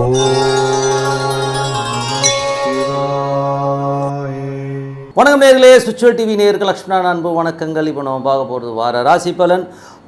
Oh. வணக்கம் நேர்களே சுவிச்சுவல் TV நேருக்கு லக்ஷ்மணா அன்பு வணக்கங்கள். இப்போ நம்ம பார்க்க போகிறது வார ராசி பலன்.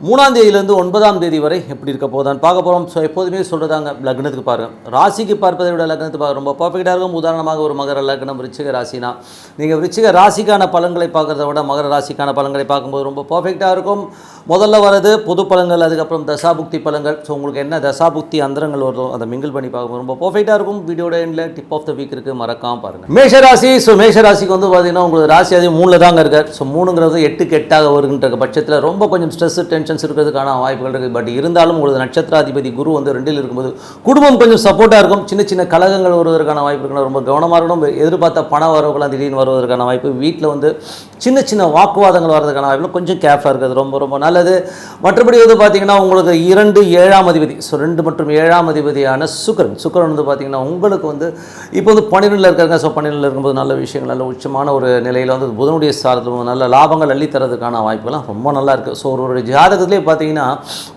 மூணாம் தேதியிலேருந்து ஒன்பதாம் தேதி வரை எப்படி இருக்க போதான் பார்க்க போகிறோம் ஸோ எப்போதுமே சொல்கிறதாங்க லக்னத்துக்கு பாருங்கள் ராசிக்கு பார்ப்பதை விட லக்னத்துக்கு பார்க்க ரொம்ப பர்ஃபெக்டாக இருக்கும். உதாரணமாக ஒரு மகர லக்னம் விருச்சிக ராசினா நீங்கள் விருச்சிக ராசிக்கான பலன்களை பார்க்குறத விட மகர ராசிக்கான பலன்களை பார்க்கும்போது ரொம்ப பர்ஃபெக்டாக இருக்கும். முதல்ல வரது பொது பழங்கள் அதுக்கப்புறம் தசாபுக்தி பழங்கள் ஸோ உங்களுக்கு என்ன தசாபுக்தி அந்தரங்கள் வருதோ அதை மிங்கிள் பண்ணி பார்க்கும்போது ரொம்ப பர்ஃபெக்டாக இருக்கும். வீடியோட எண்டில் டிப் ஆஃப் த வீக் இருக்குது மறக்காமல் பாருங்கள் மேஷராசி ஸோ மேஷராசிக்கு வந்து பார்த்தீங்கன்னா உங்களுக்கு ராசி அதிகம் மூணில் தாங்க இருக்கார். ஸோ மூணுங்கிறது எட்டுக்கு எட்டாக வருகின்ற பட்சத்தில் ரொம்ப கொஞ்சம் ஸ்ட்ரெஸ் டென்ஷன்ஸ் இருக்கிறதுக்கான வாய்ப்புகள் இருக்குது பட் இருந்தாலும் உங்களுக்கு நட்சத்திராதிபதி குரு வந்து ரெண்டில் இருக்கும்போது குடும்பம் கொஞ்சம் சப்போர்ட்டாக இருக்கும். சின்ன சின்ன கழகங்கள் வருவதற்கான வாய்ப்பு இருக்கணும் ரொம்ப கவனமாக இருக்கணும். எதிர்பார்த்த பண வரவுகளாம் திடீர்னு வருவதற்கான வாய்ப்பு. வீட்டில் வந்து சின்ன சின்ன வாக்குவாதங்கள் வர்றதுக்கான வாய்ப்பு கொஞ்சம் கேஃபாக இருக்கிறது ரொம்ப ரொம்ப நல்லது. மற்றபடி வந்து பார்த்தீங்கன்னா உங்களுக்கு இரண்டு ஏழாம் அதிபதி ஸோ ரெண்டு மற்றும் ஏழாம் அதிபதியான சுக்கரன். சுக்கரன் வந்து பார்த்தீங்கன்னா உங்களுக்கு வந்து இப்போ வந்து பன்னிரெண்டில் இருக்காங்க ஸோ பன்னிரெண்டில் இருக்கும்போது நல்ல விஷயங்கள் நல்ல உச்சமான ஒரு நிலையில் வந்து புதனுடைய சாரத்தில் நல்ல லாபங்கள் அள்ளி தரதுக்கான வாய்ப்புகள்லாம் ரொம்ப நல்லா இருக்குது ஸோ ஒரு ஜாதகத்திலே பார்த்தீங்கன்னா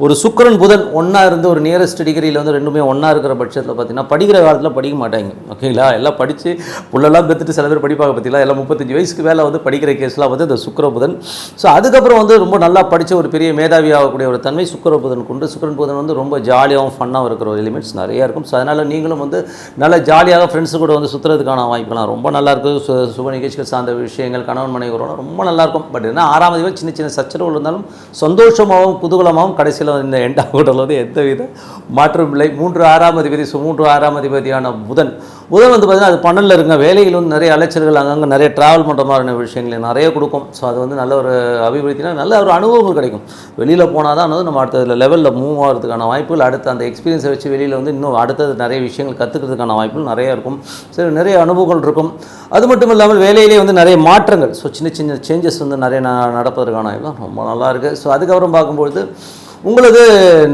ஒரு சுக்கரன் புதன் ஒன்றா இருந்து ஒரு நியரஸ்ட் டிகிரியில் வந்து ரெண்டுமே ஒன்றா இருக்கிற பட்சத்தில் பார்த்தீங்கன்னா படிக்கிற காலத்தில் படிக்க மாட்டாங்க. ஓகேங்களா எல்லாம் படித்து புள்ளெல்லாம் பெற்றுட்டு சில பேர் படிப்பாங்க பார்த்தீங்களா எல்லாம் முப்பத்தஞ்சு வயசுக்கு வேலை வந்து படிக்கிற கேஸ் கேஸ்லாம் வந்து இந்த சுக்கர புதன் ஸோ அதுக்கப்புறம் வந்து ரொம்ப நல்லா படித்த ஒரு பெரிய மேதாவி ஆகக்கூடிய ஒரு தன்மை சுக்கர புதன் கொண்டு சுக்கரன் புதன் வந்து ரொம்ப ஜாலியாகவும் ஃபன்னாகவும் இருக்கிற ஒரு எலிமெண்ட்ஸ் நிறைய இருக்கும். ஸோ அதனால் நீங்களும் வந்து நல்ல ஜாலியாக ஃப்ரெண்ட்ஸு கூட வந்து சுற்றுறதுக்கான வாய்ப்புலாம் ரொம்ப நல்லா இருக்குது சு சுப நிகழ்ச்சிகள் சார்ந்த விஷயங்கள் கணவன் மனைவி உறவுலாம் ரொம்ப நல்லா இருக்கும். பட் என்ன ஆறாம் தேதி சின்ன சின்ன சச்சரவுகள் இருந்தாலும் சந்தோஷமாகவும் குதூகலமாகவும் கடைசியில் இந்த எண்டாம் கூட்டத்தில் வந்து எந்த வித மாற்றம் இல்லை. மூன்று ஆறாம் அதிபதி சு மூன்று ஆறாம் அதிபதியான புதன். புதன் வந்து பார்த்திங்கன்னா அது பன்னெண்டில் இருங்க வேலையில் வந்து நிறைய அலைச்சல்கள் அங்கங்கே நிறைய ட்ராவல் பண்ணுற மாதிரியான விஷயங்களை நிறைய நிறைய கொடுக்கும். ஸோ அது வந்து நல்ல ஒரு அபிவிருத்தினா நல்ல ஒரு அனுபவங்கள் கிடைக்கும். வெளியில் போனால் தான் வந்து நம்ம அடுத்த லெவலில் மூவ் ஆகிறதுக்கான வாய்ப்புகள் அடுத்த அந்த எக்ஸ்பீரியன்ஸை வச்சு வெளியில் வந்து இன்னும் அடுத்தது நிறைய விஷயங்கள் கற்றுக்கிறதுக்கான வாய்ப்புகள் நிறைய இருக்கும். சரி நிறைய அனுபவங்கள் இருக்கும். அது மட்டும் இல்லாமல் வேலையிலே வந்து நிறைய மாற்றங்கள். ஸோ சின்ன சின்ன சேஞ்சஸ் வந்து நிறைய ந- நடப்பதற்கான வாய்ப்பு ரொம்ப நல்லா இருக்குது ஸோ அதுக்கப்புறம் பார்க்கும்பொழுது உங்களது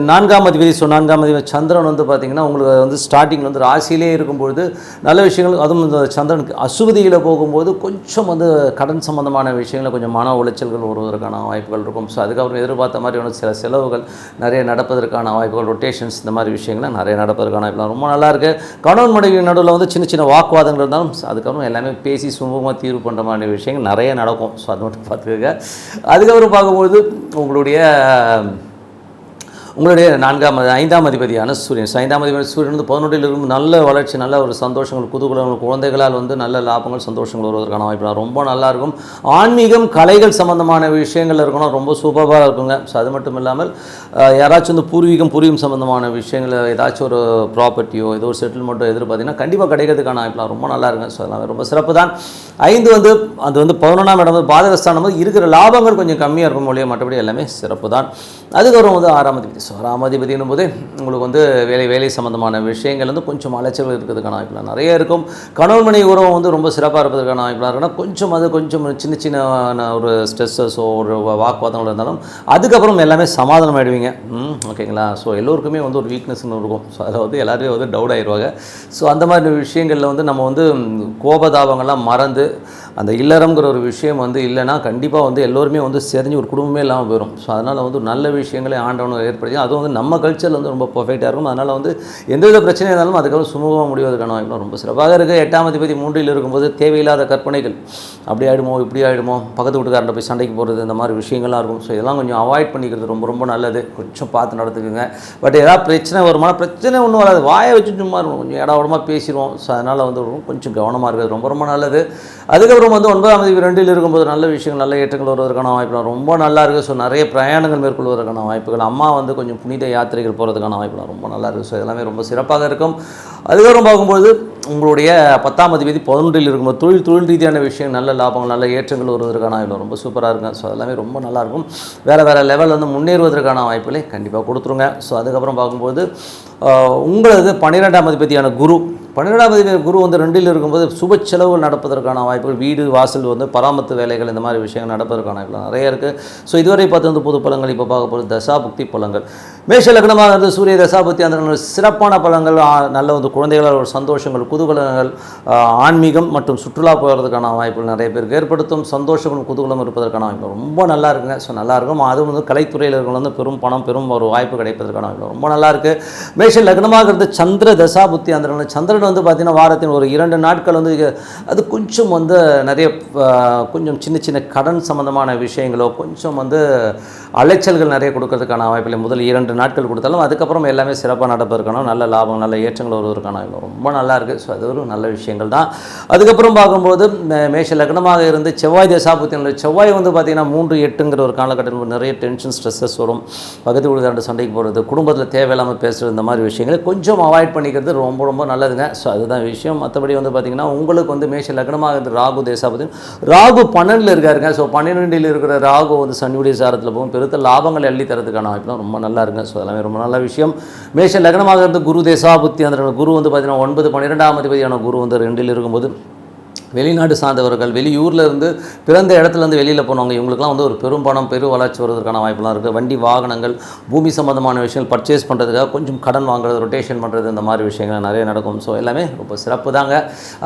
நான்காம் அதிபதி ஸோ நான்காம் அதிபதி சந்திரன் வந்து பார்த்தீங்கன்னா உங்களுக்கு வந்து ஸ்டார்டிங்கில் வந்து ராசியிலே இருக்கும்பொழுது நல்ல விஷயங்கள் அதுவும் இந்த சந்திரனுக்கு அசுவதியில் போகும்போது கொஞ்சம் வந்து கடன் சம்பந்தமான விஷயங்களில் கொஞ்சம் மன உளைச்சல்கள் வருவதற்கான வாய்ப்புகள் இருக்கும். ஸோ அதுக்கப்புறம் எதிர்பார்த்த மாதிரி ஒன்று சில செலவுகள் நிறைய நடப்பதற்கான வாய்ப்புகள் ரொட்டேஷன்ஸ் இந்த மாதிரி விஷயங்கள்லாம் நிறைய நடப்பதற்கான வாய்ப்புகள் ரொம்ப நல்லாயிருக்கு. கணவன் மனைவி நடுவில் வந்து சின்ன சின்ன வாக்குவாதங்கள் இருந்தாலும் அதுக்கப்புறம் எல்லாமே பேசி சுமூகமாக தீர்வு பண்ணுற மாதிரி விஷயங்கள் நிறைய நடக்கும். ஸோ அது மட்டும் பார்த்துக்கோங்க. அதுக்கப்புறம் பார்க்கும்போது உங்களுடைய உங்களுடைய நான்காம் ஐந்தாம் அதிபதியான சூரியன். ஐந்தாம் அதிபதி சூரியன் வந்து பதினொன்றில் இருக்கும் நல்ல வளர்ச்சி நல்ல ஒரு சந்தோஷங்கள் குதூகலங்கள் குழந்தைகளால் வந்து நல்ல லாபங்கள் சந்தோஷங்கள் வருவதற்கான வாய்ப்பு ரொம்ப நல்லா இருக்கும். ஆன்மீகம் கலைகள் சம்பந்தமான விஷயங்கள் இருக்கணும் ரொம்ப சூப்பராக இருக்குங்க. ஸோ அது மட்டும் இல்லாமல் யாராச்சும் வந்து பூர்வீகம் பூர்வீகம் சம்பந்தமான விஷயங்கள் ஏதாச்சும் ஒரு ப்ராப்பர்ட்டியோ ஏதோ ஒரு செட்டில்மெண்ட்டோ எதிர்பார்த்தீங்கன்னா கண்டிப்பாக கிடைக்கிறதுக்கான வாய்ப்புலாம் ரொம்ப நல்லா இருக்குங்க. ஸோ அதெல்லாம் ரொம்ப சிறப்பு தான். ஐந்து வந்து அது வந்து பதினொன்றாம் இடம் வந்து பாதகஸ்தானம். வந்து இருக்கிற லாபங்கள் கொஞ்சம் கம்மியாக இருக்கும் மொழியே மற்றபடி எல்லாமே சிறப்பு தான். அதுக்கப்புறம் வந்து ஆறாம் அதிபதி ஸோ ஆறாம் போது உங்களுக்கு வந்து வேலை வேலை சம்மந்தமான விஷயங்கள் வந்து கொஞ்சம் அலைச்சல் இருக்கிறதுக்கான வாய்ப்புலாம் நிறைய இருக்கும். கணவன் மனைவி உறவு வந்து ரொம்ப சிறப்பாக இருப்பதற்கான வாய்ப்புலாம் இருக்குன்னா கொஞ்சம் அது கொஞ்சம் சின்ன சின்ன ஒரு ஸ்ட்ரெஸ்ஸஸோ ஒரு வாக்குவாதங்கள் இருந்தாலும் அதுக்கப்புறம் எல்லாமே சமாதானம் ஆயிடுவீங்க ஓகேங்களா? ஸோ எல்லோருக்குமே வந்து ஒரு வீக்னஸ்னு இருக்கும். ஸோ அதில் வந்து எல்லாருமே வந்து டவுட் ஆயிடுவாங்க. ஸோ அந்த மாதிரி விஷயங்களில் வந்து நம்ம வந்து கோபதாபங்கள்லாம் மறந்து அந்த இல்லறம்ங்கிற ஒரு விஷயம் வந்து இல்லைன்னா கண்டிப்பாக வந்து எல்லோருமே வந்து செறிஞ்சு ஒரு குடும்பமே இல்லாமல் போயிடும் ஸோ அதனால் வந்து நல்ல விஷயங்களை ஆண்டவனை ஏற்படுத்தி அதுவும் வந்து நம்ம கல்ச்சரில் வந்து ரொம்ப பர்ஃபெக்டாக இருக்கும். அதனால் வந்து எந்தவித பிரச்சனையாக இருந்தாலும் அதுக்கப்புறம் சுமூகமாக முடிவதற்கான வாய்ப்பு ரொம்ப சிறப்பாக இருக்குது எட்டாம் அதிபதி மூன்றில் இருக்கும்போது தேவையில்லாத கற்பனைகள். அப்படி ஆகிடுமோ இப்படி ஆகிடுமோ பக்கத்து வீட்டுக்காரண்ட போய் சண்டைக்கு போகிறது இந்த மாதிரி விஷயங்கள்லாம் இருக்கும். ஸோ இதெல்லாம் கொஞ்சம் அவாய்ட் பண்ணிக்கிறது ரொம்ப ரொம்ப நல்லது. கொஞ்சம் பார்த்து நடத்துக்குங்க பட் ஏதாவது பிரச்சனை வருமான பிரச்சனை ஒன்றும் வராது. வாயை வச்சு சும்மா இருக்கும் கொஞ்சம் இடம் உடமா பேசிடுவோம். ஸோ அதனால் வந்து ரொம்ப கொஞ்சம் கவனமாக இருக்கிறது ரொம்ப ரொம்ப நல்லது. அதுக்கப்புறம் வந்து ஒன்பதாம் தேதி ரெண்டில் இருக்கும்போது நல்ல விஷயங்கள் நல்ல ஏற்றங்கள் வருவதற்கான வாய்ப்புகள் ரொம்ப நல்லா இருக்குது. ஸோ நிறைய பிரயாணங்கள் மேற்கொள்வதற்கான வாய்ப்புகள் அம்மா வந்து கொஞ்சம் புனித யாத்திரைகள் போகிறதுக்கான வாய்ப்புகள் ரொம்ப நல்லா இருக்குது. ஸோ எல்லாமே ரொம்ப சிறப்பாக இருக்கும். அதுக்கப்புறம் பார்க்கும்போது உங்களுடைய பத்தாம் அதிபதி பதினொன்றில் இருக்கும்போது தொழில் தொழில் ரீதியான விஷயம் நல்ல லாபங்கள் நல்ல ஏற்றங்கள் வருவதற்கான வாய்ப்பு ரொம்ப சூப்பராக இருக்கும். ஸோ எல்லாமே ரொம்ப நல்லாயிருக்கும் வேறு வேறு லெவலில் வந்து முன்னேறுவதற்கான வாய்ப்புகளை கண்டிப்பாக கொடுத்துருங்க. ஸோ அதுக்கப்புறம் பார்க்கும்போது உங்களது பன்னிரெண்டாம் அதிபதியான குரு பன்னிரெண்டாம் அதிபதி குரு வந்து ரெண்டில் இருக்கும்போது சுப செலவுகள் நடப்பதற்கான வாய்ப்புகள் வீடு வாசல் வந்து பராமத்து வேலைகள் இந்த மாதிரி விஷயங்கள் நடப்பதற்கான வாய்ப்புகள் நிறைய இருக்குது ஸோ இதுவரை பார்த்து வந்து பொது பழங்கள் இப்போ பார்க்க போகிறது தசா புக்தி பழங்கள் மேஷ லக்னமாக இருந்து சூரிய தசாபத்தி அந்த சிறப்பான பலங்கள் நல்ல வந்து குழந்தைகளால் ஒரு சந்தோஷங்கள் குதூகலங்கள் ஆன்மீகம் மற்றும் சுற்றுலா போகிறதுக்கான வாய்ப்புகள் நிறைய பேருக்கு ஏற்படுத்தும். சந்தோஷங்களும் குதூகலம் இருப்பதற்கான வாய்ப்பு ரொம்ப நல்லா இருக்குங்க. ஸோ நல்லா இருக்கும். அதுவும் வந்து கலைத்துறையில் இருக்கிறவங்க வந்து பெரும் பணம் பெரும் ஒரு வாய்ப்பு கிடைப்பதற்கான வாய்ப்பு ரொம்ப நல்லா இருக்குது மேஷ லக்னமாக இருந்த சந்திர தசாபுத்தி அந்த சந்திரன் வந்து பார்த்திங்கன்னா வாரத்தின் ஒரு இரண்டு நாட்கள் வந்து அது கொஞ்சம் வந்து நிறைய கொஞ்சம் சின்ன சின்ன கடன் சம்மந்தமான விஷயங்களோ கொஞ்சம் வந்து அலைச்சல்கள் நிறைய கொடுக்கறதுக்கான வாய்ப்பில்லை. முதல் இரண்டு நாட்கள் கொடுத்தாலும் அதுக்கப்புறம் எல்லாமே சிறப்பாக நடப்பதற்கான நல்ல லாபம் நல்ல ஏற்றங்கள் வருவதற்கான ரொம்ப நல்லா இருக்குது ஸோ அது ஒரு நல்ல விஷயங்கள் தான். அதுக்கப்புறம் பார்க்கும்போது மேஷ லக்னமாக இருந்து செவ்வாய் தசாபுத்தி செவ்வாய் வந்து பார்த்திங்கன்னா மூன்று எட்டுங்கிற ஒரு காலகட்டத்தில் நிறைய டென்ஷன் ஸ்ட்ரெஸ்ஸஸ் வரும். பக்கத்து வீடுகாரண்ட சண்டைக்கு போகிறது குடும்பத்தில் தேவையில்லாமல் பேசுகிறது இந்த மாதிரி விஷயங்களை கொஞ்சம் அவாய்ட் பண்ணிக்கிறது ரொம்ப ரொம்ப நல்லதுங்க. ஸோ அதுதான் விஷயம். மற்றபடி வந்து பார்த்திங்கன்னா உங்களுக்கு வந்து மேஷ லக்னமாக இருந்து ராகு தேசாபதி ராகு பன்னெண்டில் இருக்காருங்க. ஸோ பன்னிரெண்டில் இருக்கிற ராகு வந்து சனியுடைய சாரத்தில் போகும். பெருத்த லாபங்கள் அள்ளி தரதுக்கான வாய்ப்புலாம் ரொம்ப நல்லா இருக்குங்க. ஸோ எல்லாமே ரொம்ப நல்ல விஷயம். மேஷ லக்னமாக இருந்து குரு தேசாபுத்தி அந்த குரு வந்து பார்த்திங்கன்னா ஒன்பது பன்னிரெண்டாம் அதிபதியான குரு வந்து ரெண்டில் இருக்கும்போது வெளிநாடு சார்ந்தவர்கள் வெளியூரில் இருந்து பிறந்த இடத்துலேருந்து வெளியில் போனவங்க இவங்களுக்குலாம் வந்து ஒரு பெரும் பணம் பெரு வளர்ச்சி வருவதற்கான வாய்ப்புலாம் இருக்குது வண்டி வாகனங்கள் பூமி சம்மந்தமான விஷயங்கள் பர்ச்சேஸ் பண்ணுறதுக்காக கொஞ்சம் கடன் வாங்குறது ரொட்டேஷன் பண்ணுறது இந்த மாதிரி விஷயங்கள் நிறைய நடக்கும். ஸோ எல்லாமே ரொம்ப சிறப்பு தாங்க.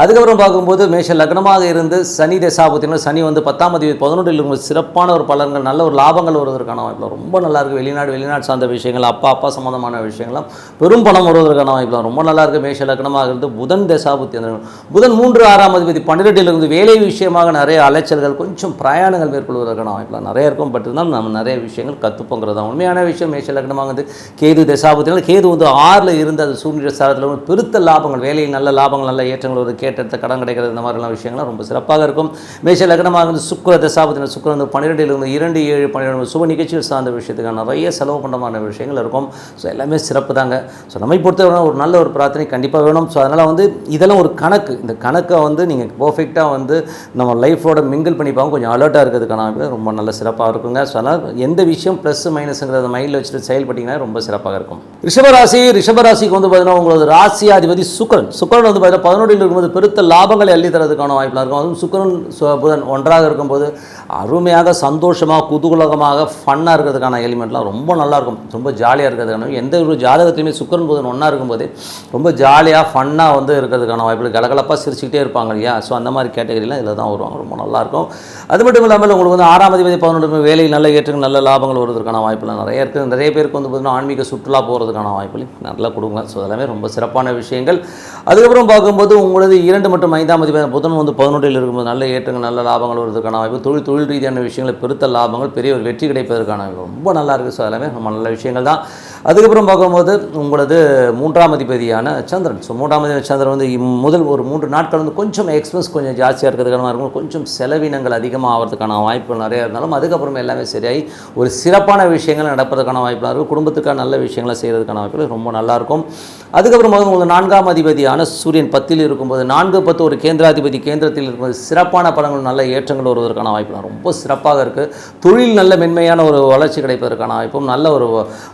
அதுக்கப்புறம் பார்க்கும்போது மேஷ லக்னமாக இருந்து சனி தசாபத்தினா சனி வந்து பத்தாம் தேதி பதினொன்றில் இருக்கும் சிறப்பான ஒரு பலன்கள் நல்ல ஒரு லாபங்கள் வருவதற்கான வாய்ப்புலாம் ரொம்ப நல்லாயிருக்கு வெளிநாடு வெளிநாடு சார்ந்த விஷயங்கள் அப்பா அப்பா சம்மந்தமான விஷயங்கள்லாம் பெரும் பணம் வருவதற்கான வாய்ப்புலாம் ரொம்ப நல்லாயிருக்கு மேஷ லக்னமாக இருந்து புதன் தசாபுத்தி புதன் மூன்று ஆறாம் அதிபதி பன்னிரெண்டிலிருந்து வேலை விஷயமாக நிறைய அலைச்சல்கள் கொஞ்சம் பிரயாணங்கள் மேற்கொள்வதற்கான வாய்ப்புலாம் நிறைய இருக்கும். பட் இருந்தாலும் நம்ம நிறைய விஷயங்கள் கற்றுப்போங்கிறது தான். உண்மையான விஷயம் மேஷ லக்னமாக வந்து கேது தசாபத்தினால் கேது வந்து ஆறில் இருந்து அது சூரிய சாரத்தில் வந்து பெருத்த லாபங்கள் வேலையில் நல்ல லாபங்கள் நல்ல ஏற்றங்கள் ஒரு கேட்டெடுத்த கடன் கிடைக்கிறது இந்த மாதிரிலாம் விஷயங்கள்லாம் ரொம்ப சிறப்பாக இருக்கும். மேஷ லக்னமாக வந்து சுக்கர தசாபத்தினால் சுக்கரன் வந்து பன்னிரெண்டிலிருந்து இரண்டு ஏழு பன்னிரெண்டு சுப நிகழ்ச்சிகள் சார்ந்த விஷயத்துக்கான நிறைய செலவு பண்ணமான விஷயங்கள் இருக்கும். ஸோ எல்லாமே சிறப்பு தாங்க. ஸோ நம்மை பொறுத்தவரை ஒரு நல்ல ஒரு பிரார்த்தனை கண்டிப்பாக வேணும். ஸோ அதனால் வந்து இதெல்லாம் ஒரு கணக்கு. இந்த கணக்கை வந்து நீங்கள் பர்ஃபெக்டாக வந்து நம்ம லைஃபோட மிங்கிள் பண்ணிப்பாங்க கொஞ்சம் அலர்ட்டாக இருக்கிறதுக்கான வாய்ப்பு ரொம்ப நல்ல சிறப்பாக இருக்குங்க. ஸோ அதனால் எந்த விஷயம் ப்ளஸ் மைனஸுங்கிறத மைண்டில் வச்சுட்டு செயல்பட்டிங்கன்னா ரொம்ப சிறப்பாக இருக்கும். ரிஷபராசி ரிஷபராசிக்கு வந்து பார்த்தீங்கன்னா உங்களோட ராசியாதிபதி சுக்கரன். சுக்கரன் வந்து பார்த்தீங்கன்னா பதினொன்றில் இருக்கும்போது பெருத்த லாபங்களை அள்ளி தரதுக்கான வாய்ப்பெலாம் இருக்கும். அதுவும் சுக்கரன் சு- புதன் ஒன்றாக இருக்கும்போது அருமையாக சந்தோஷமாக குதூகலகமாக ஃபன்னாக இருக்கிறதுக்கான எலிமெண்ட்லாம் ரொம்ப நல்லாயிருக்கும். ரொம்ப ஜாலியாக இருக்கிறதுக்கான. எந்த ஒரு ஜாதகத்துலையுமே சுக்கரன் புதன் ஒன்றா இருக்கும்போது ரொம்ப ஜாலியாக ஃபன்னாக வந்து இருக்கிறதுக்கான வாய்ப்பு கலகலப்பாக சிரிச்சுக்கிட்டே இருப்பாங்க இல்லையா? ஸோ அந்த மாதிரி கேட்டகரியெலாம் இதில் தான் வருவாங்க. ரொம்ப நல்லாயிருக்கும் அது மட்டும் இல்லாமல் உங்களுக்கு வந்து ஆறாம் அதிபதி பதினொன்று வேலை நல்ல ஏற்றுக்கு நல்ல லாபங்கள் வருவதற்கான வாய்ப்புலாம் நிறைய இருக்குது நிறைய பேருக்கு வந்து பார்த்தீங்கன்னா ஆன்மீக சுற்றுலா போகிறதுக்கான வாய்ப்புலையும் நல்லா கொடுங்க. ஸோ அதெல்லாமே ரொம்ப சிறப்பான விஷயங்கள். அதுக்கப்புறம் பார்க்கும்போது உங்களது இரண்டு மற்றும் ஐந்தாம் அதிபதி புதன் வந்து பதினொன்றில் இருக்கும்போது நல்ல ஏற்றங்கள் நல்ல லாபங்கள் வருவதற்கான வாய்ப்பு தொழில் தொழில் ரீதியான விஷயங்களை பெருத்த லாபங்கள் பெரிய ஒரு வெற்றி கிடைப்பதற்கான ரொம்ப நல்லா இருக்குது ஸோ எல்லாமே ரொம்ப நல்ல விஷயங்கள் தான். அதுக்கப்புறம் பார்க்கும்போது உங்களது மூன்றாம் அதிபதியான சந்திரன். ஸோ மூன்றாம் அதிபதி சந்திரன் வந்து முதல் ஒரு மூன்று நாட்கள் வந்து கொஞ்சம் எக்ஸ்பென்ஸ் கொஞ்சம் ஜாஸ்தியாக இருக்கிறதுக்கான இருக்கும் கொஞ்சம் செலவினங்கள் அதிகமாக ஆகிறதுக்கான வாய்ப்புகள் நிறையா இருந்தாலும் அதுக்கப்புறம் எல்லாமே சரியாகி ஒரு சிறப்பான விஷயங்கள் நடப்பதற்கான வாய்ப்புலாம் இருக்கும் குடும்பத்துக்கான நல்ல விஷயங்களை செய்கிறதுக்கான வாய்ப்புகள் ரொம்ப நல்லாயிருக்கும். அதுக்கப்புறம் போது உங்களுக்கு நான்காம் அதிபதியான சூரியன் பத்தில் இருக்கும்போது நான்கு பத்து ஒரு கேந்திராதிபதி கேந்திரத்தில் இருக்கும்போது சிறப்பான பலன்கள் நல்ல ஏற்றங்கள் வருவதற்கான வாய்ப்புலாம் ரொம்ப சிறப்பாக இருக்குது தொழில் நல்ல மென்மையான ஒரு வளர்ச்சி கிடைப்பதற்கான வாய்ப்பும் நல்ல ஒரு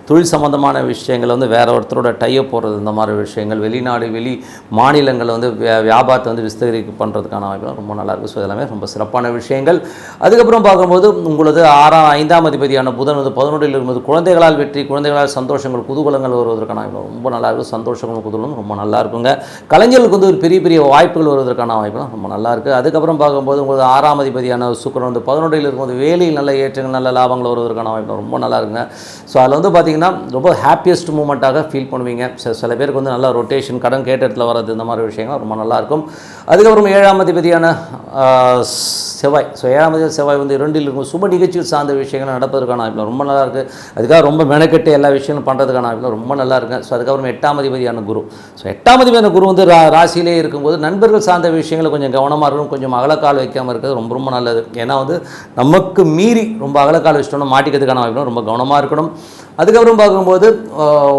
தொழில் சம்பந்தமான விஷயங்கள் வந்து வேற ஒருத்தரோட டைப் போடுறது இந்த மாதிரி விஷயங்கள் வெளிநாடு வெளி மாநிலங்களை வந்து வியா- வியாபாரத்தை வந்து விஸ்தரிக்க பண்ணுறதுக்கான வாய்ப்புலாம் ரொம்ப நல்லா ஸோ இதெல்லாமே ரொம்ப சிறப்பான விஷயங்கள். அதுக்கப்புறம் பார்க்கும்போது உங்களது ஆறாம் ஐந்தாம் அதிபதியான புதன் வந்து பதினொன்றில் இருக்கும்போது குழந்தைகளால் வெற்றி குழந்தைகளால் சந்தோஷங்கள் குதூகலங்கள் வருவதற்கான வாய்ப்பு ரொம்ப நல்லாயிருக்கும் சந்தோஷங்களும் குதூகலும் ரொம்ப நல்லா இருக்குங்க. கலைஞர்களுக்கு வந்து ஒரு பெரிய பெரிய வாய்ப்புகள் வருவதற்கான வாய்ப்புலாம் ரொம்ப நல்லா இருக்குது அதுக்கப்புறம் பார்க்கும்போது உங்களது ஆறாம் அதிபதியான சுக்கரன் வந்து பதினொன்றில் இருக்கும்போது வேலையில் நல்ல ஏற்றங்கள் நல்ல லாபங்கள் வருவதற்கான வாய்ப்பு ரொம்ப நல்லா இருக்குங்க. ஸோ அதில் வந்து பார்த்தீங்கன்னா ரொம்ப ஹாப்பியஸ்ட் மூமெண்ட்டாக ஃபீல் பண்ணுவீங்க. சில சில பேருக்கு வந்து நல்லா ரொட்டேஷன் கடன் கேட்ட இடத்துல வர்றது இந்த மாதிரி விஷயங்கள் ரொம்ப நல்லாயிருக்கும் அதுக்கப்புறம் ஏழாம் அதிபதியான செவ்வாய். ஸோ ஏழாம் அதிபதி செவ்வாய் வந்து இரண்டில் இருக்கும். சுப நிகழ்ச்சிகள் சார்ந்த விஷயங்கள் நடப்பதற்கான வாய்ப்பு ரொம்ப நல்லா இருக்குது அதுக்காக ரொம்ப மெனக்கெட்டு எல்லா விஷயங்களும் பண்ணுறதுக்கான வாய்ப்பு ரொம்ப நல்லா இருக்கு. ஸோ அதுக்கப்புறம் எட்டாம் அதிபதியான குரு. ஸோ எட்டாம் அதிபதியான குரு வந்து ரா ராசியிலே இருக்கும்போது நண்பர்கள் சார்ந்த விஷயங்களை கொஞ்சம் கவனமாக இருக்கணும். கொஞ்சம் அகலக்கால் வைக்காமல் இருக்கிறது ரொம்ப ரொம்ப நல்லது. ஏன்னா வந்து நமக்கு மீறி ரொம்ப அகலக்கால் வச்சிட்டோம்னா மாட்டிக்கிறதுக்கான வாய்ப்பு ரொம்ப கவனமாக இருக்கணும். அதுக்கப்புறம் பார்க்கும்போது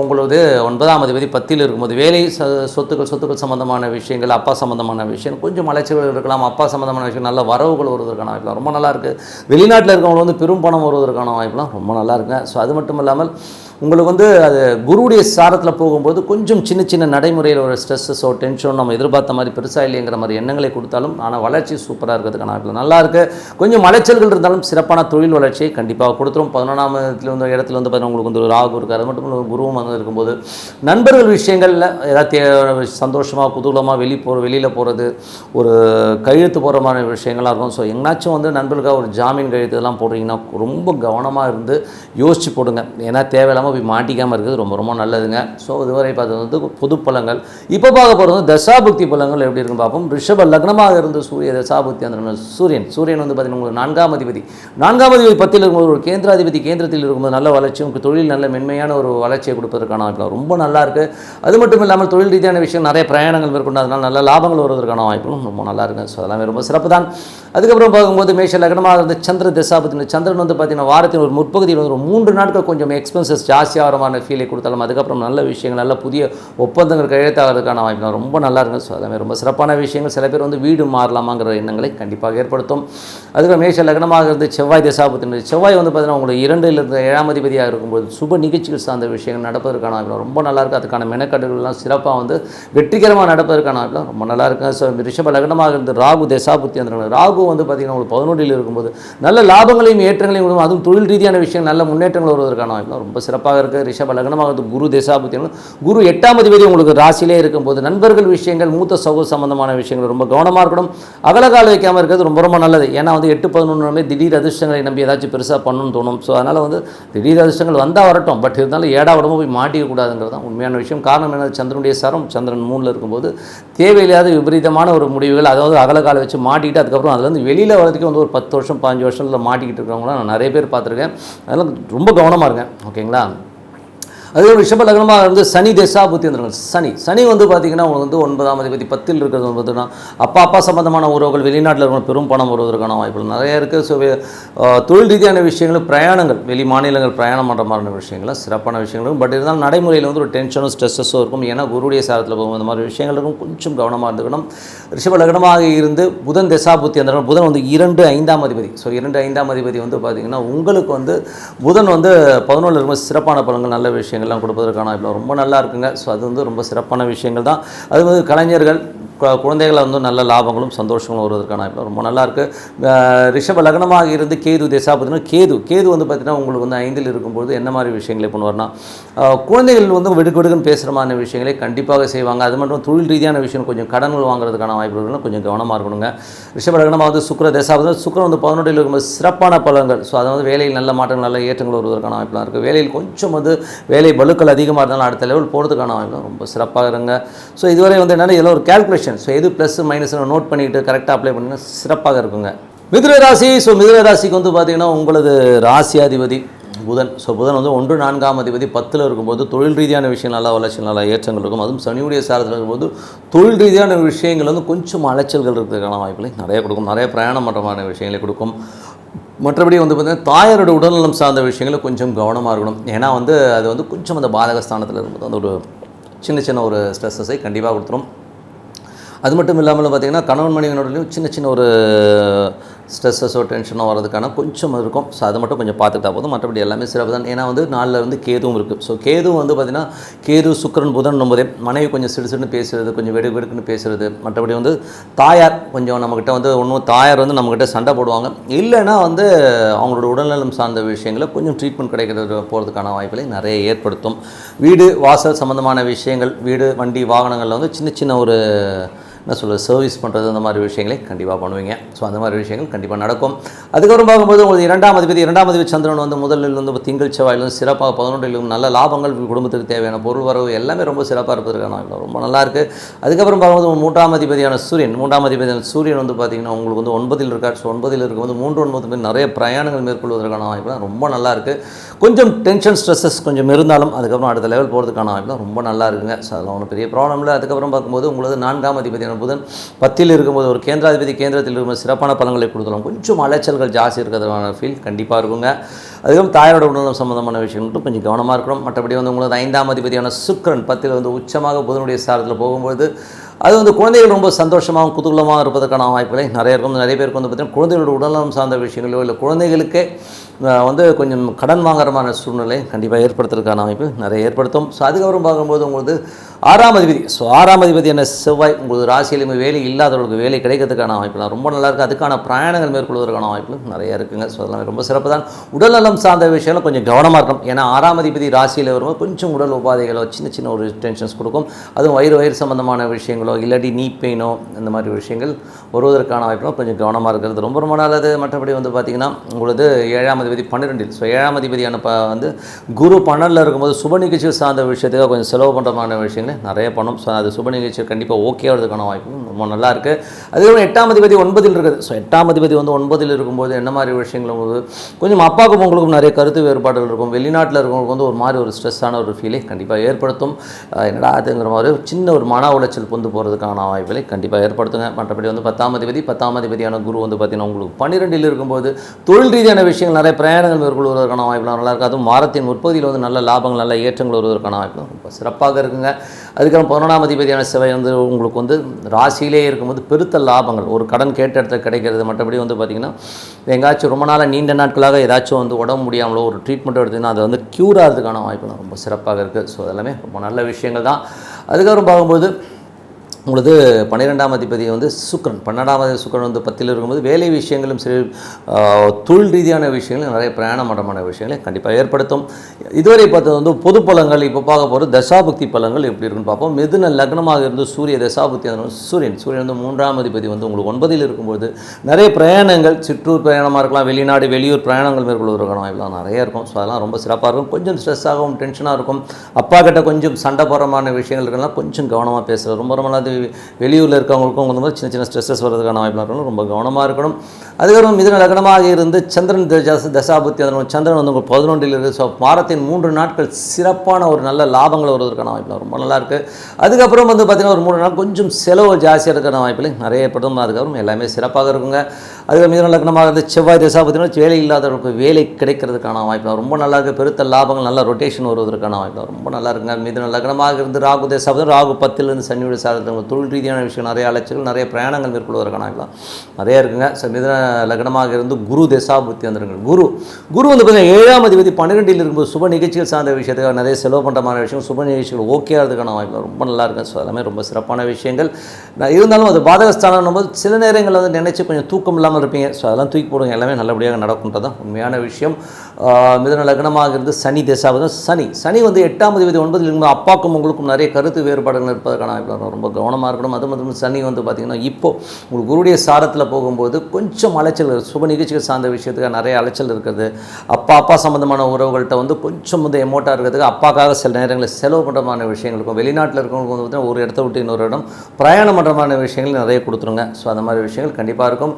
உங்களது ஒன்பதாம் அதிபதி பத்தியில் இருக்கும்போது வேலை ச சொத்துக்கள் சொத்துக்கள் சம்மந்தமான விஷயங்கள் அப்பா சம்மந்தமான விஷயம் கொஞ்சம் அலைச்சல்கள் இருக்கலாம் அப்பா சம்மந்தமான விஷயம் நல்ல வரவுகள் வருவதற்கான வாய்ப்புலாம் ரொம்ப நல்லா இருக்குது வெளிநாட்டில் இருக்கவங்க வந்து பெரும் பணம் வருவதற்கான வாய்ப்புலாம் ரொம்ப நல்லா இருக்குங்க. ஸோ அது மட்டும் இல்லாமல் உங்களுக்கு வந்து அது குருவுடைய சாரத்தில் போகும்போது கொஞ்சம் சின்ன சின்ன நடைமுறையில் ஒரு ஸ்ட்ரெஸ்ஸஸோ டென்ஷனோ நம்ம எதிர்பார்த்த மாதிரி பெருசாக இல்லைங்கிற மாதிரி எண்ணங்களை கொடுத்தாலும் ஆனால் வளர்ச்சி சூப்பராக இருக்கிறதுக்கான வாய்ப்பு நல்லா இருக்குது கொஞ்சம் அலைச்சல்கள் இருந்தாலும் சிறப்பான தொழில் வளர்ச்சியை கண்டிப்பாக கொடுத்துரும். பதினொன்றாம் இடத்துல வந்து இடத்துல வந்து பார்த்தீங்கன்னா உங்களுக்கு வந்து ஒரு ராகு இருக்காது அது மட்டும் இல்லாமல் குருவும் வந்து இருக்கும்போது நண்பர்கள் விஷயங்களில் ஏதாவது தே- சந்தோஷமாக குதூகலமாக வெளியே போகிற வெளியில் போகிறது ஒரு கையெழுத்து போகிற மாதிரி விஷயங்களாக இருக்கும். ஸோ எங்கனாச்சும் வந்து நண்பர்களுக்காக ஒரு ஜாமீன் கையெழுத்து இதெல்லாம் போடுறீங்கன்னா ரொம்ப கவனமாக இருந்து யோசிச்சு போடுங்க. ஏன்னா தேவையில்லாமல் தேவையில்லாமல் போய் மாட்டிக்காமல் இருக்கிறது ரொம்ப ரொம்ப நல்லதுங்க. ஸோ இதுவரை பார்த்தது வந்து பொது பலங்கள் இப்போ பார்க்க போகிறது வந்து தசாபுக்தி பலங்கள் எப்படி இருக்குன்னு பார்ப்போம். ரிஷப லக்னமாக இருந்த சூரிய தசாபுக்தி அந்த சூரியன். சூரியன் வந்து பார்த்தீங்கன்னா உங்களுக்கு நான்காம் அதிபதி. நான்காம் அதிபதி பத்தில் இருக்கும்போது ஒரு கேந்திராதிபதி கேந்திரத்தில் இருக்கும்போது நல்ல வளர்ச்சி உங்களுக்கு தொழில் நல்ல மென்மையான ஒரு வளர்ச்சியை கொடுப்பதற்கான வாய்ப்பு ரொம்ப நல்லா இருக்குது அது மட்டும் இல்லாமல் தொழில் ரீதியான விஷயம் நிறைய பிரயாணங்கள் மேற்கொண்டு அதனால் நல்ல லாபங்கள் வருவதற்கான வாய்ப்புகளும் ரொம்ப நல்லா இருக்குது ஸோ அதெல்லாமே ரொம்ப சிறப்பு தான் அதுக்கப்புறம் பார்க்கும்போது மேஷ லக்னமாக இருந்த சந்திர தசாபதி சந்திரன் வந்து பார்த்தீங்கன்னா வாரத்தின் ஒரு முற்பகுதியில் வந்து ஒரு மூன்று நாட்கள் கொஞ்சம் எக்ஸ்பென்சஸ் ஜாஸ்தியாகிற மாதிரி ஃபீலை கொடுத்தாலும் அதுக்கப்புறம் நல்ல விஷயங்கள் நல்ல புதிய ஒப்பந்தங்கள் கையெழுத்தாகிறதுக்கான வாய்ப்பு ரொம்ப நல்லா இருக்கும் ஸோ அதே ரொம்ப சிறப்பான விஷயங்கள். சில பேர் வந்து வீடு மாறலாமாங்கிற எண்ணங்களை கண்டிப்பாக ஏற்படுத்தும். அதுக்கப்புறம் மேஷ லக்னமாக இருந்து செவ்வாய் தசாபத்தின் செவ்வாய் வந்து பார்த்தீங்கன்னா உங்களுக்கு இரண்டில் இருந்து ஏழாம் அதிபதியாக இருக்கும்போது சுப நிகழ்ச்சிகள் சார்ந்த விஷயங்கள் நடப்பதற்கான வாய்ப்பு ரொம்ப நல்லா இருக்கும் அதுக்கான மெனக்கட்டுகள்லாம் சிறப்பாக வந்து வெற்றிகரமாக நடப்பதற்கான வாய்ப்பு ரொம்ப நல்லா இருக்கும் ஸோ ரிஷப லக்னமாக இருந்து ராகு தசாபுத்தி அந்த ராகு வந்து பார்த்தீங்கன்னா உங்களுக்கு பதினொன்றில் இருக்கும்போது நல்ல லாபங்களையும் ஏற்றங்களையும் கொடுக்கும் அதுவும் தொழில் ரீதியான விஷயம் நல்ல முன்னேற்றங்கள் வருவதற்கான வாய்ப்பு ரொம்ப சிறப்பாக இருக்குது ரிஷப லக்னமாக குரு தசாபுத்தி குரு எட்டாம் அதிபதி உங்களுக்கு ராசியிலே இருக்கும்போது நண்பர்கள் விஷயங்கள் மூத்த சகோ சம்பந்தமான விஷயங்கள் ரொம்ப கவனமாக இருக்கணும். அகலகால வைக்காமல் இருக்கிறது ரொம்ப ரொம்ப நல்லது. ஏன்னா வந்து எட்டு பதினொன்றுமே திடீர் அதிர்ஷ்டங்களை நம்பி ஏதாச்சும் பெருசாக பண்ணணும்னு தோணும். ஸோ அதனால் வந்து திடீர் அதிர்ஷ்டங்கள் வந்தால் வரட்டும். பட் இருந்தாலும் ஏடா உடம்பு போய் மாட்டிக்கக்கூடாதுங்கிறது தான் உண்மையான விஷயம். காரணம் என்ன சந்திரனுடைய சரம். சந்திரன் மூணில் இருக்கும்போது தேவையில்லாத விபரீதமான ஒரு முடிவுகள் அதாவது அகலகால வச்சு மாட்டிக்கிட்டு அதுக்கப்புறம் அதுலேருந்து வெளியில் வரதுக்கே வந்து ஒரு பத்து வருஷம் பாஞ்சு வருஷத்தில் மாட்டிக்கிட்டு இருக்கிறவங்களாம் நான் நிறைய பேர் பார்த்துருக்கேன். அதெல்லாம் ரொம்ப கவனமாக இருக்கேன். ஓகேங்களா? அதே ரிஷப லக்னமாக இருந்து சனி தசாபுத்தி வந்துருங்க சனி. சனி வந்து பார்த்தீங்கன்னா உங்களுக்கு வந்து ஒன்பதாம் அதிபதி பத்தில் இருக்கிறது வந்து பார்த்தீங்கன்னா அப்பா அப்பா சம்பந்தமான உறவுகள் வெளிநாட்டில் இருக்கிற பெரும் பணம் வருவதற்கான வாய்ப்புகள் நிறைய இருக்குது ஸோ தொழில் ரீதியான விஷயங்களும் பிரயாணங்கள் வெளி மாநிலங்கள் பிரயாணம் பண்ணுற மாதிரியான விஷயங்களும் சிறப்பான விஷயங்களும் பட் இருந்தாலும் நடைமுறையில் வந்து ஒரு டென்ஷனும் ஸ்ட்ரெஸ்ஸஸும் இருக்கும். ஏன்னா குருடைய சாரத்தில் போகும். இந்த மாதிரி விஷயங்களுக்கும் கொஞ்சம் கவனமாக இருந்துக்கணும். ரிஷப லக்னமாக இருந்து புதன் தசாபுத்தி அந்த புதன் வந்து இரண்டு ஐந்தாம் அதிபதி. ஸோ இரண்டு ஐந்தாம் அதிபதி வந்து பார்த்தீங்கன்னா உங்களுக்கு வந்து புதன் வந்து பதினொன்று இருக்கும் சிறப்பான பலன்கள் நல்ல விஷயங்கள்லாம் கொடுப்பதற்கான இப்போ ரொம்ப நல்லா இருக்குங்க. ஸோ அது வந்து ரொம்ப சிறப்பான விஷயங்கள் தான். அது வந்து கலைஞர்கள் குழந்தைகளை வந்து நல்ல லாபங்களும் சந்தோஷங்களும் வருவதற்கான வாய்ப்பு ரொம்ப நல்லா ரிஷப லக்னமாக இருந்து கேது திசா பார்த்தீங்கன்னா கேது கேது வந்து பார்த்தீங்கன்னா உங்களுக்கு வந்து ஐந்தில் இருக்கும்போது என்ன மாதிரி விஷயங்களை பண்ணுவார்னா குழந்தைகள் வந்து வெடுக்கு வெடுக்குன்னு பேசுகிற மாதிரி விஷயங்களை கண்டிப்பாக செய்வாங்க. அது மட்டும் தொழில் ரீதியான விஷயம் கொஞ்சம் கடன்கள் வாங்குறதுக்கான வாய்ப்புகள் கொஞ்சம் கவனமாக இருக்கணுங்க. ரிஷப லக்னமாக வந்து சுக்கர திசா பார்த்தீங்கன்னா வந்து பதினொன்றில் இருக்கும்போது சிறப்பான பலன்கள். ஸோ அதாவது வேலையில் நல்ல மாற்றங்கள் நல்ல ஏற்றங்கள் வருவதற்கான வாய்ப்புலாம் இருக்குது வேலையில் கொஞ்சம் வந்து வேலை பலுக்கள் அதிகமாக இருந்தாலும் அடுத்த லெவல் போகிறதுக்கான வாய்ப்பு ரொம்ப சிறப்பாக இருங்க ஸோ இதுவரை வந்து என்னென்னா இதில் ஒரு கேல்குலேஷன் ஸோ எது ப்ளஸ் மைனஸ் நோட் பண்ணிக்கிட்டு கரெக்டாக அப்ளை பண்ணிங்கன்னா சிறப்பாக இருக்குங்க. மிதுன ராசி. ஸோ மிதுன ராசிக்கு வந்து பார்த்தீங்கன்னா உங்களது ராசியாதிபதி புதன். ஸோ புதன் வந்து ஒன்று நான்காம் அதிபதி பத்தில் இருக்கும்போது தொழில் ரீதியான விஷயம் நல்லா வளர்ச்சி நல்லா ஏற்றங்கள் இருக்கும். அதுவும் சனியுடைய சாரத்தில் இருக்கும்போது தொழில் ரீதியான விஷயங்கள் வந்து கொஞ்சம் அலைச்சல்கள் இருக்கிறதுக்கான வாய்ப்புகளை நிறைய கொடுக்கும். நிறைய பிரயாணம் பண்ணுறமான விஷயங்களை கொடுக்கும். மற்றபடி வந்து பார்த்திங்கன்னா தாயாரோட உடல்நலம் சார்ந்த விஷயங்களை கொஞ்சம் கவனமாக இருக்கணும். ஏன்னா வந்து அது வந்து கொஞ்சம் அந்த பாதகஸ்தானத்தில் இருக்கும்போது அந்த ஒரு சின்ன சின்ன ஒரு ஸ்ட்ரெஸ்ஸஸை கண்டிப்பாக கொடுத்துரும். அது மட்டும் இல்லாமல் பார்த்தீங்கன்னா கணவன் மனைவினோடலையும் சின்ன சின்ன ஒரு ஸ்ட்ரெஸ்ஸஸோ டென்ஷனோ வரதுக்கான கொஞ்சம் இருக்கும். ஸோ அதை மட்டும் கொஞ்சம் பார்த்துக்கிட்டா போதும். மற்றபடி எல்லாமே சிறப்பு தான். ஏன்னா வந்து நாளில் வந்து கேதுவும் இருக்குது ஸோ கேதுவும் வந்து பார்த்திங்கன்னா கேது சுக்கரன் புதன் போதே மனைவி கொஞ்சம் சிடுசிடுன்னு பேசுறது கொஞ்சம் வெடு வெடுக்குன்னு பேசுறது. மற்றபடி வந்து தாயார் கொஞ்சம் நம்மக்கிட்ட வந்து ஒன்றும் தாயார் வந்து நம்மக்கிட்ட சண்டை போடுவாங்க. இல்லைன்னா வந்து அவங்களோட உடல்நலம் சார்ந்த விஷயங்களை கொஞ்சம் ட்ரீட்மெண்ட் கிடைக்கிறது போகிறதுக்கான வாய்ப்புகளை நிறைய ஏற்படுத்தும். வீடு வாசல் சம்மந்தமான விஷயங்கள் வீடு வண்டி வாகனங்களில் வந்து சின்ன சின்ன ஒரு என்ன சொல்கிறது சர்வீஸ் பண்ணுறது அந்த மாதிரி விஷயங்களை கண்டிப்பாக பண்ணுவீங்க. ஸோ அந்த மாதிரி விஷயங்கள் கண்டிப்பாக நடக்கும். அதுக்கப்புறம் பார்க்கும்போது உங்களுக்கு இரண்டாம் அதிபதி இரண்டாம் அதிபதி சந்திரன் வந்து முதலில் வந்து திங்கள் செவ்வாயிலும் சிறப்பாக பதினொன்றிலும் நல்ல லாபங்கள் குடும்பத்துக்கு தேவையான பொருள் வரவு எல்லாமே ரொம்ப சிறப்பாக இருப்பதற்கான வாய்ப்பு ரொம்ப நல்லாயிருக்கு அதுக்கப்புறம் பார்க்கும்போது மூன்றாம் அதிபதியான சூரியன் மூன்றாம் அதிபதியான சூரியன் வந்து பார்த்திங்கன்னா உங்களுக்கு வந்து ஒன்பதில் இருக்கார். ஸோ ஒன்பதில் இருக்கும்போது மூன்று ஒன்பது பேர் நிறைய பிரயாணங்கள் மேற்கொள்வதற்கான வாய்ப்புலாம் ரொம்ப நல்லா இருக்குது கொஞ்சம் டென்ஷன் ஸ்ட்ரெஸ்ஸஸ் கொஞ்சம் இருந்தாலும் அதுக்கப்புறம் அடுத்த லெவல் போகிறதுக்கான வாய்ப்புலாம் ரொம்ப நல்லா இருக்குங்க. ஸோ அதெல்லாம் ஒன்றும் பெரிய ப்ராப்ளம் இல்லை. அதுக்கப்புறம் பார்க்கும்போது உங்களது நான்காம் அதிபதியான புதன் பத்தில் இருக்கும்போது ஒரு கேந்திராதிபதி கேந்திரத்தில் இருக்கும்போது சிறப்பான பலன்களை கொடுத்துரும் கொஞ்சம் அலைச்சல்கள் ஜாஸ்தி இருக்கிறதுக்கான ஃபீல் கண்டிப்பாக இருக்குங்க. அதுக்கப்புறம் தாயாரோட உடல்நலம் சம்மந்தமான விஷயம் கொஞ்சம் கவனமாக இருக்கணும். மற்றபடி வந்து உங்களுக்கு ஐந்தாம் அதிபதியான சுக்கிரன் பத்தில் வந்து உச்சமாக புதனுடைய சாரத்தில் போகும்போது அது வந்து குழந்தைகள் ரொம்ப சந்தோஷமாகவும் குதூகலமாக இருப்பதற்கான வாய்ப்புகளை நிறைய இருக்கும். நிறைய பேருக்கு வந்து பார்த்திங்கன்னா குழந்தைகளோட உடல்நலம் சார்ந்த விஷயங்களோ இல்லை குழந்தைகளுக்கே வந்து கொஞ்சம் கடன் வாங்குறமான சூழ்நிலை கண்டிப்பாக ஏற்படுத்துறதுக்கான வாய்ப்பு நிறைய ஏற்படுத்தும். ஸோ அதுக்கப்புறம் பார்க்கும்போது உங்களுக்கு ஆறாம் அதிபதி. ஸோ ஆறாம் அதிபதி என்ன? செவ்வாய். உங்களுக்கு ராசியிலுமே வேலை இல்லாதவர்களுக்கு வேலை கிடைக்கிறதுக்கான வாய்ப்புலாம் ரொம்ப நல்லாயிருக்கு அதுக்கான பிரயாணங்கள் மேற்கொள்வதற்கான வாய்ப்புகள் நிறையா இருக்குங்க. ஸோ அதெல்லாம் ரொம்ப சிறப்பு தான். உடல்நலம் சார்ந்த விஷயம்லாம் கொஞ்சம் கவனமாக இருக்கும் ஏன்னா ஆறாம் அதிபதி ராசியில் வரும்போது கொஞ்சம் உடல் உபாதைகளோ சின்ன சின்ன ஒரு டென்ஷன்ஸ் கொடுக்கும். அதுவும் வயிறு வயிறு சம்மந்தமான விஷயங்களோ இல்லாட்டி நீ பெயினோ இந்த மாதிரி விஷயங்கள் வருவதற்கான வாய்ப்புகளும் கொஞ்சம் கவனமாக இருக்கிறது. ரொம்ப ரொம்ப நல்லது. மற்றபடி வந்து பார்த்திங்கன்னா உங்களது ஏழாம் அதிபதி பன்னிரெண்டில். ஸோ ஏழாம் அதிபதியான ப வந்து குரு பன்னெண்டில் இருக்கும்போது சுப நிகழ்ச்சி சார்ந்த விஷயத்துக்காக கொஞ்சம் செலவு பண்ணுறமான விஷயங்கள் நிறைய பண்ணும். ஸோ அது சுப நிகழ்ச்சி கண்டிப்பாக ஓகே ஆகிறதுக்கான வாய்ப்பும் ரொம்ப நல்லா இருக்குது அதுக்கப்புறம் எட்டாம் அதிபதி ஒன்பதில் இருக்குது. ஸோ எட்டாம் அதிபதி வந்து ஒன்பதில் இருக்கும்போது என்ன மாதிரி விஷயங்களும் போது கொஞ்சம் அப்பாவுக்கும் உங்களுக்கும் நிறைய கருத்து வேறுபாடுகள் இருக்கும். வெளிநாட்டில் இருக்கவங்களுக்கு வந்து ஒரு மாதிரி ஒரு ஸ்ட்ரெஸ்ஸான ஒரு ஃபீலை கண்டிப்பாக ஏற்படுத்தும். என்னடா அதுங்கிற மாதிரி சின்ன ஒரு மன உளைச்சல் பொந்து போகிறதுக்கான வாய்ப்புகளை கண்டிப்பாக ஏற்படுத்துங்க. மற்றபடி வந்து பத்தாம் அதிபதி பத்தாம் அதிபதியான குரு வந்து பார்த்திங்கன்னா உங்களுக்கு பன்னிரெண்டில் இருக்கும்போது தொழில் ரீதியான விஷயங்கள் நிறைய பிரயாணங்கள் மேற்கொள்வதற்கான வாய்ப்புலாம் நல்லாயிருக்கும் அதுவும் வாரத்தின் முற்பகுதியில் வந்து நல்ல லாபங்கள் நல்ல ஏற்றங்கள் வருவதற்கான வாய்ப்பு ரொம்ப சிறப்பாக இருக்குங்க. அதுக்கப்புறம் பதினொன்றாம் அதிபதியான செவ்வாய் வந்து உங்களுக்கு வந்து ராசியிலே இருக்கும்போது பெருத்த லாபங்கள் ஒரு கடன் கேட்ட இடத்துல கிடைக்கிறது. மற்றபடி வந்து பார்த்திங்கன்னா எங்காச்சும் ரொம்ப நாளாக நீண்ட நாட்களாக ஏதாச்சும் வந்து உடம்பு முடியாமலோ ஒரு ட்ரீட்மெண்ட் எடுத்தீங்கன்னா அது வந்து க்யூர் ஆகிறதுக்கான வாய்ப்புலாம் ரொம்ப சிறப்பாக இருக்குது ஸோ அதெல்லாமே ரொம்ப நல்ல விஷயங்கள் தான். அதுக்கப்புறம் பார்க்கும்போது உங்களது பன்னிரெண்டாம் அதிபதி வந்து சுக்கரன். பன்னெண்டாம் அதிபதி சுக்கரன் வந்து பத்தில் இருக்கும்போது வேலை விஷயங்களும் சரி தொழில் ரீதியான விஷயங்களும் நிறைய பிரயாணமடமான விஷயங்களை கண்டிப்பாக ஏற்படுத்தும். இதுவரை பார்த்தது வந்து பொது பலங்கள் இப்போ பார்க்க போகிற தசாபக்தி பலங்கள் எப்படி இருக்குன்னு பார்ப்போம். மிதுன லக்னமாக இருந்து சூரிய தசாபக்தி சூரியன் சூரியன் வந்து மூன்றாம் அதிபதி வந்து உங்களுக்கு ஒன்பதில் இருக்கும்போது நிறைய பிரயாணங்கள் சிற்றூர் பிரயாணமாக இருக்கலாம் வெளிநாடு வெளியூர் பிரயாணங்கள் மேற்கொள்வதற்கான வாய்ப்புலாம் நிறைய இருக்கும். ஸோ அதெல்லாம் ரொம்ப சிறப்பாக இருக்கும். கொஞ்சம் ஸ்ட்ரெஸ்ஸாகவும் டென்ஷனாக இருக்கும். அப்பா கிட்ட கொஞ்சம் சண்டை போகிறமான விஷயங்கள் இருக்கலாம் கொஞ்சம் கவனமாக பேசுகிறது ரொம்ப ரொம்ப நல்லது வெளியூரில் இருக்கவங்களுக்கும் வந்து மாதிரி சின்ன சின்ன ஸ்ட்ரெஸ்ஸஸ் வரதுக்கான வாய்ப்பாக இருக்கணும். ரொம்ப கவனமாக இருக்கணும். அதுக்கப்புறம் மிதன லக்னமாக இருந்து சந்திரன் தசாபுத்தி அதனுடைய சந்திரன் வந்து உங்களுக்கு பதினொன்றில் இருக்குது ஸோ வாரத்தின் மூன்று நாட்கள் சிறப்பான ஒரு நல்ல லாபங்கள் வருவதற்கான வாய்ப்புலாம் ரொம்ப நல்லாயிருக்கு அதுக்கப்புறம் வந்து பார்த்திங்கன்னா ஒரு மூணு நாள் கொஞ்சம் செலவு ஜாஸ்தியாக இருக்கிற வாய்ப்பில் நிறைய ஏற்படும் அதுக்கப்புறம் எல்லாமே சிறப்பாக இருக்குங்க. அதுக்கு மிதன லக்னமாக இருந்து செவ்வாய் தசாபத்தினா வேலை இல்லாதவர்களுக்கு வேலை கிடைக்கிறதுக்கான வாய்ப்புலாம் ரொம்ப நல்லா இருக்குது பெருத்த லாபங்கள் நல்ல ரொட்டேஷன் வருவதற்கான வாய்ப்புலாம் ரொம்ப நல்லா இருக்குங்க. மிதுன லக்னமாக இருந்து ராகு தசாபதம் ராகு பத்திலிருந்து சனியுடைய தொழில் ரீதியான விஷயம் நிறைய அலைச்சல் நிறைய பிரயாணங்கள் மேற்கொள்வதற்கான வாய்ப்புலாம் நிறைய இருக்குங்க. மிதன லக்னமாக இருந்து குரு தசாபுத்தி வந்துருங்கள் குரு குரு வந்து பார்த்தீங்கன்னா ஏழாம் அதிபதி பன்னிரெண்டில் இருக்கும்போது சுப நிகழ்ச்சிகள் சார்ந்த விஷயத்துக்காக நிறைய செலவு பண்ணுறமான விஷயம் சுப நிகழ்ச்சிகள் ஓகே ஆகிறதுக்கான வாய்ப்பு ரொம்ப நல்லா இருக்கும் ஸோ எல்லாமே ரொம்ப சிறப்பான விஷயங்கள். நான் இருந்தாலும் அது பாதகஸ்தானம் போது சில நேரங்களில் வந்து நினச்சி கொஞ்சம் தூக்கம் இல்லாமல் இருப்பீங்க. ஸோ அதெல்லாம் தூக்கி போடுங்க. எல்லாமே நல்லபடியாக நடக்கும்ன்றது தான் உண்மையான விஷயம். மிதன லக்னமாக இருந்து சனி தசாபதம் சனி சனி வந்து எட்டாம் அதிபதி ஒன்பதில் இருக்கும்போது அப்பாக்கும் உங்களுக்கும் நிறைய கருத்து வேறுபாடுகள் இருப்பதற்கான வாய்ப்பு ரொம்ப கவனமாக இருக்கணும். அது மட்டும் சனி வந்து பார்த்திங்கன்னா இப்போது உங்களுக்கு குருடைய சாரத்தில் போகும்போது கொஞ்சம் அலைச்சல் சுப நிகழ்ச்சிகள் சார்ந்த விஷயத்துக்கு நிறைய அலைச்சல் இருக்கிறது அப்பா அப்பா சம்மந்தமான உறவுகள்கிட்ட வந்து கொஞ்சம் வந்து எமோட்டாக இருக்கிறதுக்கு அப்பாக்காக சில நேரங்களில் செலவு பண்ணுறமான விஷயங்களுக்கும் வெளிநாட்டில் இருக்கவங்களுக்கு வந்து பார்த்தீங்கன்னா ஒரு இடத்த விட்டு இன்னொரு இடம் பிரயாணம் பண்ணுறமான விஷயங்கள் நிறைய கொடுத்துருங்க. ஸோ அந்த மாதிரி விஷயங்கள் கண்டிப்பாக இருக்கும்.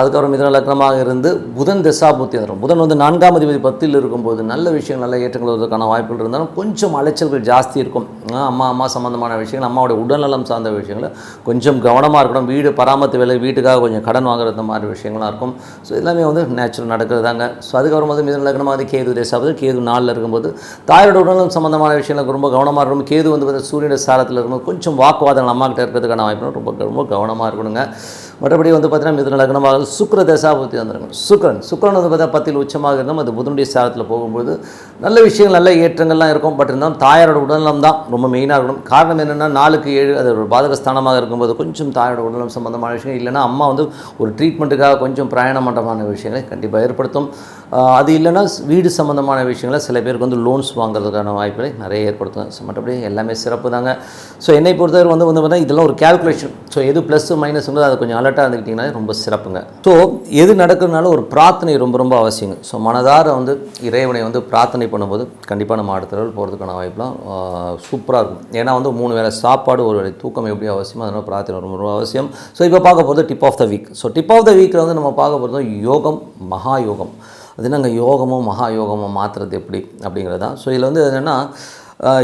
அதுக்கப்புறம் மிதன லக்னமாக இருந்து புதன் திசாபூர்த்தி வரும். புதன் வந்து நான்காம் அதிபதி பத்தில் இருக்கும்போது நல்ல விஷயங்கள் நல்ல ஏற்றங்கள் வருவதற்கான வாய்ப்புகள் இருந்தாலும் கொஞ்சம் அலைச்சல்கள் ஜாஸ்தி இருக்கும். அம்மா அம்மா சம்மந்தமான விஷயங்கள் அம்மாவோட உடல்நலம் சார்ந்த விஷயங்கள் கொஞ்சம் கவனமாக இருக்கணும். வீடு பராமரித்து வேலை வீட்டுக்காக கொஞ்சம் கடன் வாங்குறது மாதிரி விஷயங்களாக இருக்கும். ஸோ எல்லாமே வந்து நேச்சுரல் நடக்கிறது தாங்க ஸோ அதுக்கப்புறம் வந்து மிதன லக்னமாக வந்து கேது தேசாவது கேது நாளில் இருக்கும்போது தாயோட உடல்நலம் சம்மந்தமான விஷயங்களுக்கு ரொம்ப கவனமாக இருக்கணும். கேது வந்து பார்த்தீங்கன்னா சூரியனுடைய சாரத்தில் இருக்கும்போது கொஞ்சம் வாக்குவாதங்கள் அம்மாக்கிட்ட இருக்கிறதுக்கான வாய்ப்பு ரொம்ப ரொம்ப கவனமாக இருக்கணுங்க. மற்றபடி வந்து பார்த்தீங்கன்னா மிதுன லக்னமாக சுக்கர தசாபுத்தி வந்துருங்க சுக்கரன் சுக்கரன் வந்து பார்த்தா பத்தில் உச்சமாக இருந்தால் அது புதனுடைய சாரத்தில் போகும்போது நல்ல விஷயங்கள் நல்ல ஏற்றங்கள்லாம் இருக்கும். பட் இருந்தாலும் தாயாரோட உடல்நலம் தான் ரொம்ப மெயினாக இருக்கணும். காரணம் என்னென்னா நாளுக்கு ஏழு அது ஒரு பாதகஸ்தானமாக இருக்கும்போது கொஞ்சம் தாயோட உடல்நலம் சம்பந்தமான விஷயம் இல்லைன்னா அம்மா வந்து ஒரு ட்ரீட்மெண்ட்டுக்காக கொஞ்சம் பிரயாணம் பண்ணுறமான விஷயங்களை கண்டிப்பாக ஏற்படுத்தும். அது இல்லைன்னா வீடு சம்மந்தமான விஷயங்களை சில பேருக்கு வந்து லோன்ஸ் வாங்குறதுக்கான வாய்ப்புகளை நிறைய ஏற்படுத்தும். ஸோ மற்றபடி எல்லாமே சிறப்பு தாங்க ஸோ என்னை பொறுத்தவரை வந்து வந்து பார்த்தீங்கன்னா இதெல்லாம் ஒரு கேல்குலேஷன் ஸோ எது ப்ளஸ் மைனஸ்ங்கிறது அது கொஞ்சம் அலர்ட்டாக இருந்துக்கிட்டிங்கன்னா ரொம்ப சிறப்புங்க. ஸோ எது நடக்கிறதுனால ஒரு பிரார்த்தனை ரொம்ப ரொம்ப அவசியங்க. ஸோ மனதார வந்து இறைவனை வந்து பிரார்த்தனை பண்ணும்போது கண்டிப்பாக நம்ம அடுத்த லெவல் போகிறதுக்கான வாய்ப்புலாம் சூப்பராக இருக்கும். ஏன்னா வந்து மூணு வேளை சாப்பாடு ஒரு வேளை தூக்கம் எப்படி அவசியமோ அதனால் பிரார்த்தனை ரொம்ப ரொம்ப அவசியம். ஸோ இப்போ பார்க்க போகிறது tip of the week so tip of the வீக்கில் வந்து நம்ம பார்க்க போகிறது யோகம் மகா யோகம் அது என்னங்க? யோகமும் மகா யோகமும் மாற்றுறது எப்படி அப்படிங்கிறது தான் ஸோ இதில் வந்து என்னென்னா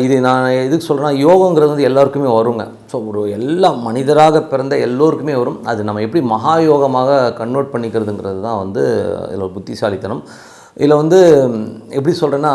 இது நான் எதுக்கு சொல்கிறேன்னா யோகங்கிறது வந்து எல்லாருக்குமே வருங்க. ஸோ ஒரு எல்லா மனிதராக பிறந்த எல்லோருக்குமே வரும். அது நம்ம எப்படி மகா யோகமாக கன்வெர்ட் பண்ணிக்கிறதுங்கிறது தான் வந்து இதில் ஒரு புத்திசாலித்தனம். இதில் வந்து எப்படி சொல்கிறேன்னா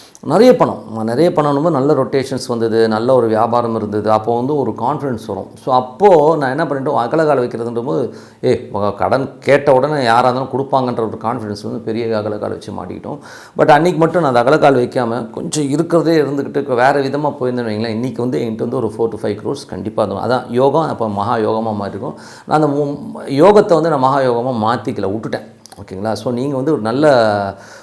நிறைய பணம். நிறைய பணம் நல்ல ரொட்டேஷன்ஸ் வந்தது நல்ல ஒரு வியாபாரம் இருந்தது. அப்போ வந்து ஒரு கான்ஃபிடன்ஸ் வரும். ஸோ அப்போது நான் என்ன பண்ணிட்டோம்? அகலகால வைக்கிறதுன்ற போது ஏ கடன் கேட்ட உடனே யாராக இருந்தாலும் கொடுப்பாங்கன்ற ஒரு கான்ஃபிடன்ஸ் வந்து பெரிய அகலக்கால் வச்சு மாட்டிக்கிட்டோம். பட் அன்றைக்கி மட்டும் நான் அந்த அகலக்கால் வைக்காமல் கொஞ்சம் இருக்கிறதே இருந்துக்கிட்டு வேறு விதமாக போயிருந்தேன் வைங்களேன். இன்றைக்கி வந்து என்கிட்ட வந்து ஒரு ஃபோர் டு ஃபைவ் க்ரோர்ஸ் கண்டிப்பாக இருந்தோம் அதான் யோகம் அப்போ மகா யோகமாக மாறிருக்கும் நான் அந்த யோகத்தை வந்து நான் மகா யோகமாக மாற்றிக்கல விட்டுட்டேன். ஓகேங்களா? ஸோ நீங்கள் வந்து ஒரு நல்ல